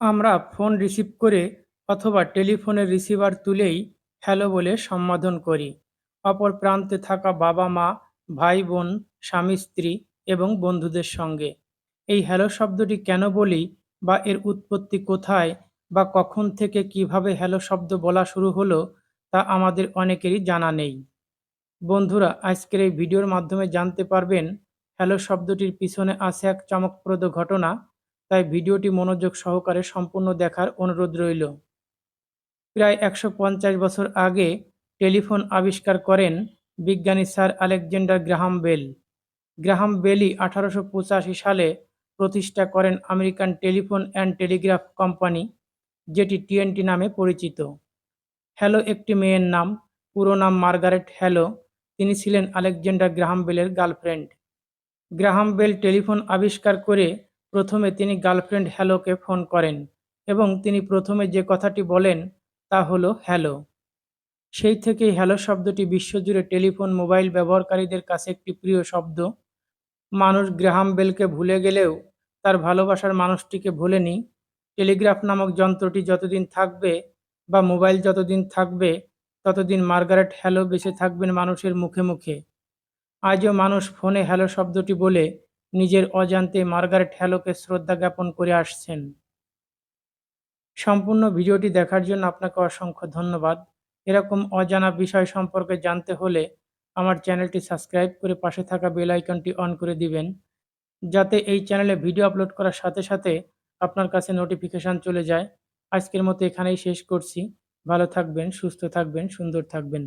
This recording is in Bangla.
আমরা ফোন রিসিভ করে অথবা টেলিফোনের রিসিভার তুলেই হ্যালো বলে সম্বোধন করি। অপর প্রান্তে থাকা বাবা মা, ভাই বোন, স্বামী, স্ত্রী এবং বন্ধুদের সঙ্গে। এই হ্যালো শব্দটি কেন বলি বা এর উৎপত্তি কোথায় বা কখন থেকে কীভাবে হ্যালো শব্দ বলা শুরু হলো তা আমাদের অনেকেরই জানা নেই। বন্ধুরা, আজকের এই ভিডিওর মাধ্যমে জানতে পারবেন, হ্যালো শব্দটির পিছনে আছে এক চমকপ্রদ ঘটনা। তাই ভিডিওটি মনোযোগ সহকারে সম্পূর্ণ দেখার অনুরোধ রইল। প্রায় একশো পঞ্চাশ বছর আগে টেলিফোন আবিষ্কার করেন বিজ্ঞানী Sir Alexander Graham Bell. Graham বেলি আঠারোশো পঁচাশি সালে প্রতিষ্ঠা করেন American telephone and telegraph company, যেটি টিএনটি নামে পরিচিত। হ্যালো একটি মেয়ের নাম, পুরো নাম মার্গারেট হ্যালো, তিনি ছিলেন আলেকজান্ডার গ্রাহাম বেলের গার্লফ্রেন্ড। গ্রাহাম বেল টেলিফোন আবিষ্কার করে প্রথমে তিনি গার্লফ্রেন্ড হ্যালোকে ফোন করেন এবং তিনি প্রথমে যে কথাটি বলেন তা হলো হ্যালো সেই থেকেই হ্যালো শব্দটি বিশ্বজুড়ে টেলিফোন মোবাইল ব্যবহারকারীদের কাছে একটি প্রিয় শব্দ। মানুষ গ্রাহাম বেলকে ভুলে গেলেও তার ভালোবাসার মানুষটিকে ভোলেনি। টেলিগ্রাফ নামক যন্ত্রটি যতদিন থাকবে বা মোবাইল যতদিন থাকবে, ততদিন মার্গারেট হ্যালো বেঁচে থাকবেন মানুষের মুখে মুখে। আজও মানুষ ফোনে হ্যালো শব্দটি বলে নিজের অজান্তে মার্গারেট হ্যালোকে শ্রদ্ধা জ্ঞাপন করে আসছেন। সম্পূর্ণ ভিডিওটি দেখার জন্য আপনাকে অসংখ্য ধন্যবাদ। এরকম অজানা বিষয় সম্পর্কে জানতে হলে আমার চ্যানেলটি সাবস্ক্রাইব করে পাশে থাকা বেল আইকনটি অন করে দিবেন, যাতে এই চ্যানেলে ভিডিও আপলোড করার সাথে সাথে আপনার কাছে নোটিফিকেশান চলে যায়। আজকের মতো এখানেই শেষ করছি। ভালো থাকবেন, সুস্থ থাকবেন, সুন্দর থাকবেন।